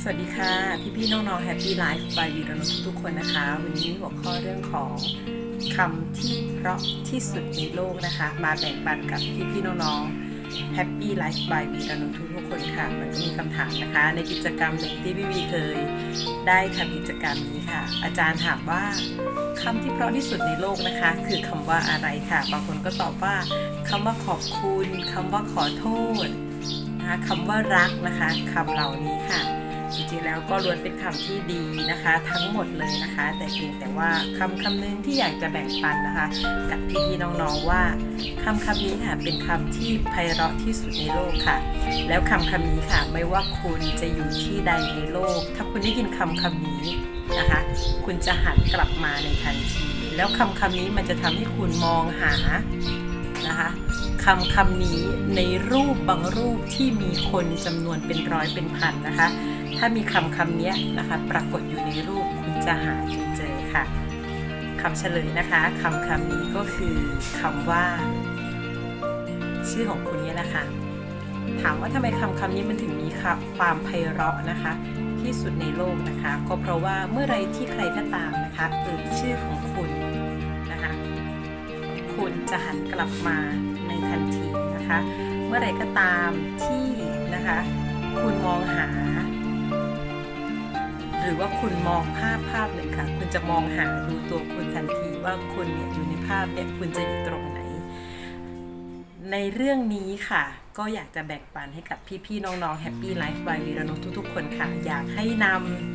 สวัสดีค่ะ พี่พี่ๆน้องๆ Happy Life by วีรนุชทุกคนนะคะ วันนี้หัวข้อเรื่องของคำที่เพราะที่สุดในโลกนะคะ มาแบ่งปันกับพี่พี่ๆน้องๆ Happy Life by วีรนุชทุกคนค่ะ มันก็มีคำถามนะคะ ในกิจกรรมหนึ่งที่พี่วีเคยได้ทำกิจกรรมนี้ค่ะ อาจารย์ถามว่าคำที่เพราะที่สุดในโลกนะคะ คือคำว่าอะไรค่ะ บางคนก็ตอบว่าคำว่าขอบคุณคำว่าขอโทษนะคะคำว่ารักนะคะคำเหล่านี้ค่ะ ริงๆแล้วก็ล้วนเป็นคำที่ดีนะคะ ทั้งหมดเลยนะคะ แต่เพียงแต่ว่าคำคำหนึงที่อยากจะแบ่งปันนะคะกับพี่ๆน้องๆว่าคำคำนี้ค่ะเป็นคำที่ไพเราะที่สุดในโลกค่ะ แล้วคำคำนี้ค่ะ ไม่ว่าคุณจะอยู่ที่ใดในโลก ถ้าคุณได้ยินคำคำนี้นะคะ คุณจะหันกลับมาในทันที แล้วคำคำนี้มันจะทำให้คุณมองหานะคะคำคำนี้ในรูปบางรูปที่มีคนจำนวนเป็นร้อยเป็นพันนะคะ ถ้ามีคำคำนี้นะคะ ปรากฏอยู่ในรูปคุณจะหาจนเจอค่ะคำเฉลยนะคะคำคำนี้ก็คือคำว่า ชื่อของคุณเนี่ยแหละคะ ถามว่าทำไมคำคำนี้มันถึงมีความไพเราะนะคะ ที่สุดในโลกนะคะ ก็เพราะว่าเมื่อไรที่ใครก็ตามนะคะเอ่ยชื่อของคุณนะคะ คุณจะหันกลับมาในทันทีนะคะ เมื่อไรก็ตามที่นะคะ คุณมองหา รือว่าคุณมองภาพภาพหนึ่งค่ะ คุณจะมองหาดูตัวคุณทันทีว่าคุณเนี่ยอยู่ในภาพเนี่ยคุณจะอยู่ตรงไหน ในเรื่องนี้ค่ะ ก็อยากจะแบ่งปันให้กับพี่ๆน้องๆ Happy Life by วีรนุชทุกๆ คนค่ะ อยากให้น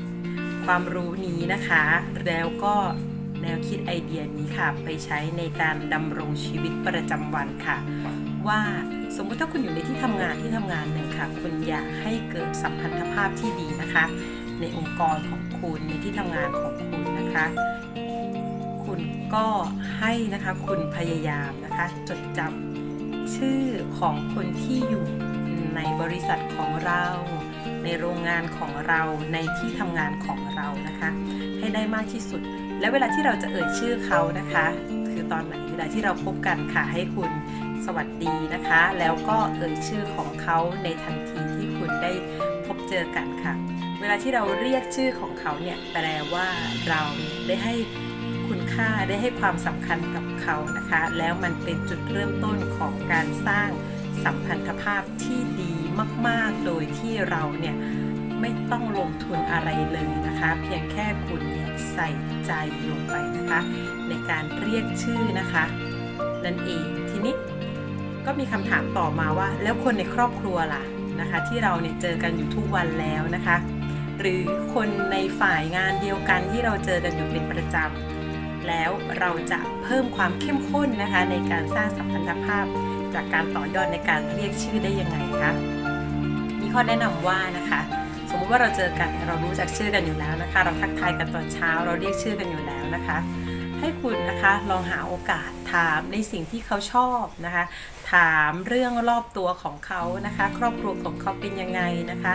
ำความรู้นี้นะคะ แล้วก็แนวคิดไอเดียนี้ค่ะ ไปใช้ในการดำรงชีวิตประจำวันค่ะ ว่าสมมุติถ้าคุณอยู่ในที่ทำงานที่ทำงานหนึ่งค่ะ คุณอยากให้เกิดสัมพันธภาพที่ดีนะคะ ในองค์กรของคุณในที่ทำงานของคุณนะคะ คุณก็ให้นะคะคุณพยายามนะคะจดจำชื่อของคนที่อยู่ในบริษัทของเรา ในโรงงานของเราในที่ทำงานของเรานะคะ ให้ได้มากที่สุด และเวลาที่เราจะเอ่ยชื่อเขานะคะ คือตอนไหนเวลาที่เราพบกันค่ะให้คุณสวัสดีนะคะ แล้วก็เอ่ยชื่อของเขาในทันทีที่คุณได้พบเจอกันค่ะ เวลาที่เราเรียกชื่อของเขาเนี่ยแปลว่าเราได้ให้คุณค่าได้ให้ความสำคัญกับเขานะคะ แล้วมันเป็นจุดเริ่มต้นของการสร้างสัมพันธภาพที่ดีมาก ๆ โดยที่เราเนี่ยไม่ต้องลงทุนอะไรเลยนะคะ เพียงแค่คุณเนี่ยใส่ใจลงไปนะคะ ในการเรียกชื่อนะคะนั่นเองทีนี้ก็มีคำถามต่อมาว่า แล้วคนในครอบครัวล่ะนะคะ ที่เราเนี่ยเจอกันอยู่ทุกวันแล้วนะคะ หรือคนในฝ่ายงานเดียวกันที่เราเจอกันอยู่เป็นประจำ แล้วเราจะเพิ่มความเข้มข้นนะคะในการสร้างสัมพันธภาพ จากการต่อยอดในการเรียกชื่อได้ยังไงคะมีข้อแนะนำว่านะคะสมมุติว่าเราเจอกันเรารู้จักชื่อกันอยู่แล้วนะคะ เราทักทายกันตอนเช้า เราเรียกชื่อกันอยู่แล้วนะคะ ให้คุณนะคะลองหาโอกาสถามในสิ่งที่เขาชอบนะคะ ถามเรื่องรอบตัวของเขานะคะ ครอบครัวของเขาเป็นยังไงนะคะ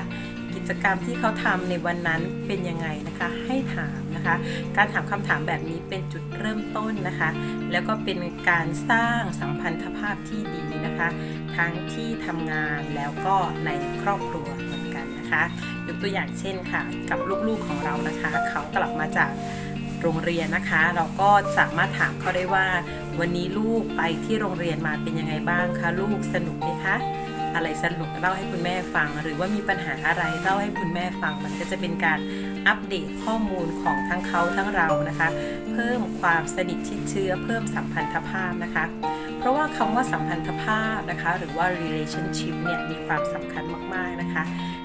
กิจกรรมที่เขาทำในวันนั้นเป็นยังไงนะคะ ให้ถามนะคะ การถามคำถามแบบนี้เป็นจุดเริ่มต้นนะคะ แล้วก็เป็นการสร้างสัมพันธภาพที่ดีนะคะ ทั้งที่ทำงานแล้วก็ในครอบครัวเหมือนกันนะคะยกตัวอย่างเช่นค่ะ กับลูกๆของเรานะคะ เขากลับมาจากโรงเรียนนะคะ เราก็สามารถถามเขาได้ว่า วันนี้ลูกไปที่โรงเรียนมาเป็นยังไงบ้างคะลูกสนุกไหมคะ อะไรสนุกเล่าให้คุณแม่ฟัง หรือว่ามีปัญหาอะไรเล่าให้คุณแม่ฟัง มันก็จะเป็นการอัปเดตข้อมูลของทั้งเขาทั้งเรานะคะ เพิ่มความสนิทชิดเชื้อ เพิ่มสัมพันธภาพนะคะ เพราะว่าคำว่าสัมพันธภาพนะคะ หรือว่า relationship เนี่ยมีความสำคัญมากๆนะคะ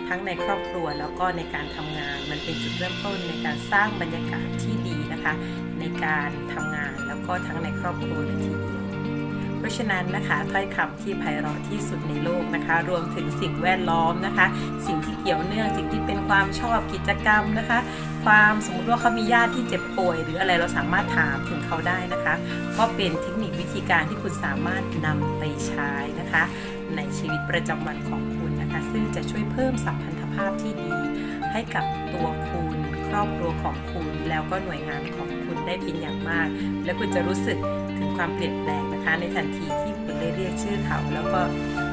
ทั้งในครอบครัวแล้วก็ในการทำงาน มันเป็นจุดเริ่มต้นในการสร้างบรรยากาศที่ดีนะคะ ในการทำงานแล้วก็ทั้งในครอบครัวเลยทีเดียว ราะฉะนั้นนะคะถ้อยคำที่ไพเราะที่สุดในโลกนะคะ รวมถึงสิ่งแวดล้อมนะคะ สิ่งที่เกี่ยวเนื่องสิ่งที่เป็นความชอบกิจกรรมนะคะ ความสมมติว่าเขามีญาติที่เจ็บป่วย หรืออะไรเราสามารถถามถึงเขาได้นะคะ ก็เป็นเทคนิควิธีการที่คุณสามารถนำไปใช้นะคะ ในชีวิตประจำวันของคุณนะคะ ซึ่งจะช่วยเพิ่มสัมพันธภาพที่ดี ให้กับตัวคุณครอบครัวของคุณแล้วก็หน่วยงานของคุณได้เป็นอย่างมาก และคุณจะรู้สึก ความเปลี่ยนแปลงนะคะ ในทันทีที่คุณได้เรียกชื่อเขา แล้วก็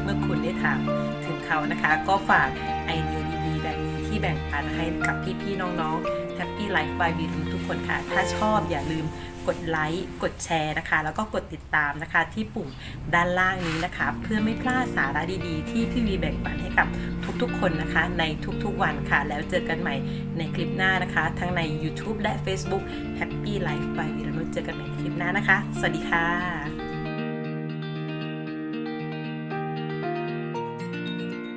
เมื่อคุณได้ถามถึงเขานะคะ ก็ฝากไอเดียดีๆแบบนี้ที่แบ่งปันให้กับพี่ๆน้องๆ Happy Life by วีรนุชทุกคนค่ะ ถ้าชอบอย่าลืม กดไลค์ กดแชร์นะคะ แล้วก็กดติดตามนะคะ ที่ปุ่มด้านล่างนี้นะคะ เพื่อไม่พลาดสาระดีๆ ที่พี่วีแบ่งปันให้กับทุกๆ คนนะคะ ในทุกๆวันค่ะ แล้วเจอกันใหม่ในคลิปหน้านะคะ ทั้งใน YouTube และ Facebook Happy Life by วีรนุชเจอกันใหม่ในคลิปหน้านะคะ สวัสดีค่ะ